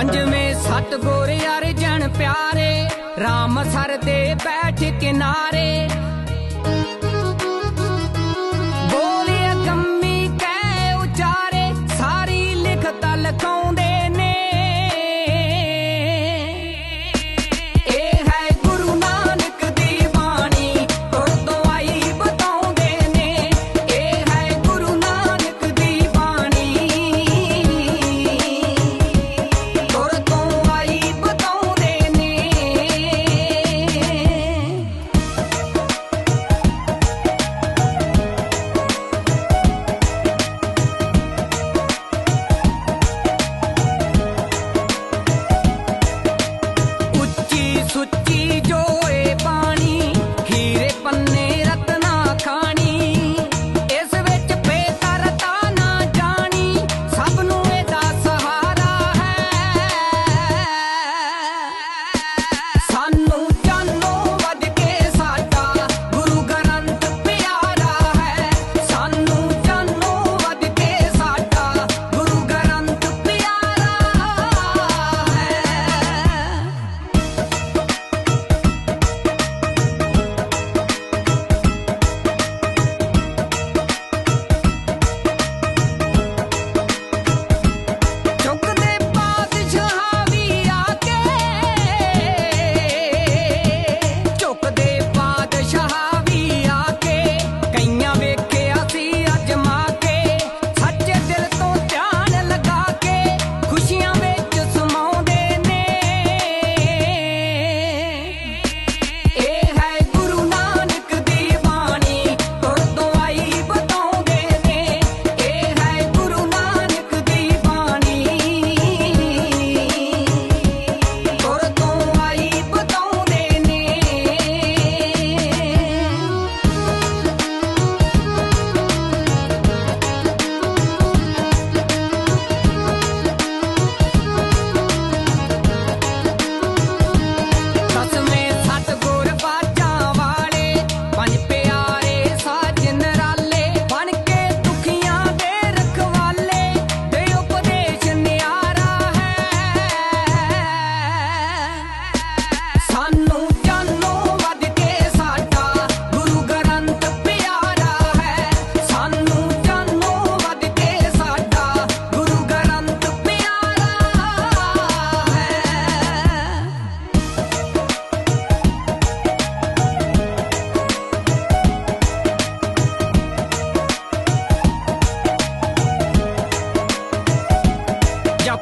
ਪੰਜਵੇਂ ਸਤਗੁਰ ਅਰਜਨ ਪਿਆਰੇ RAM ਸਰ ਦੇ ਬੈਠ ਕਿਨਾਰੇ।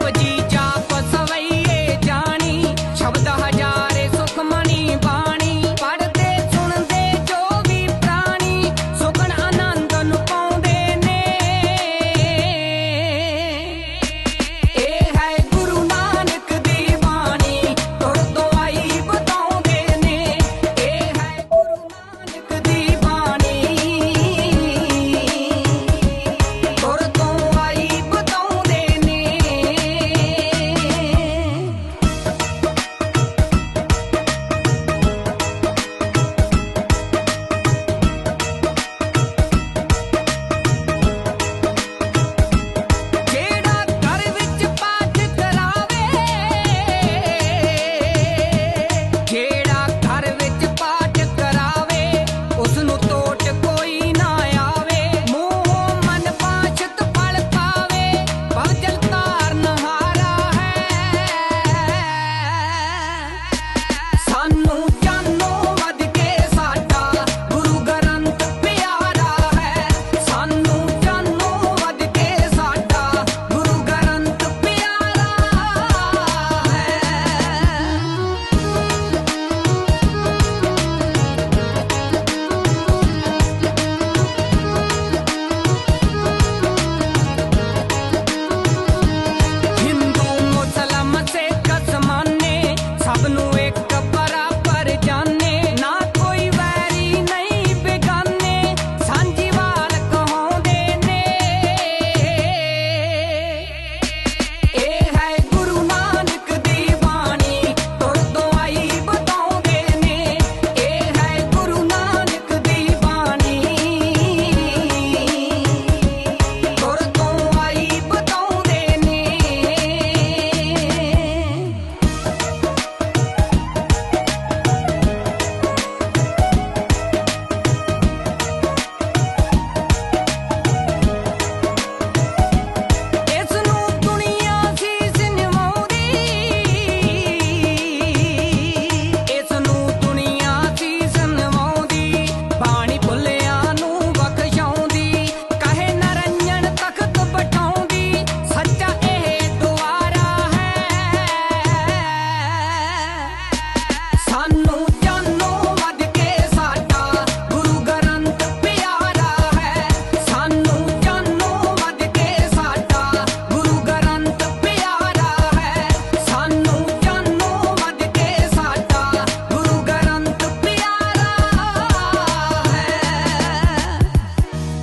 Господи.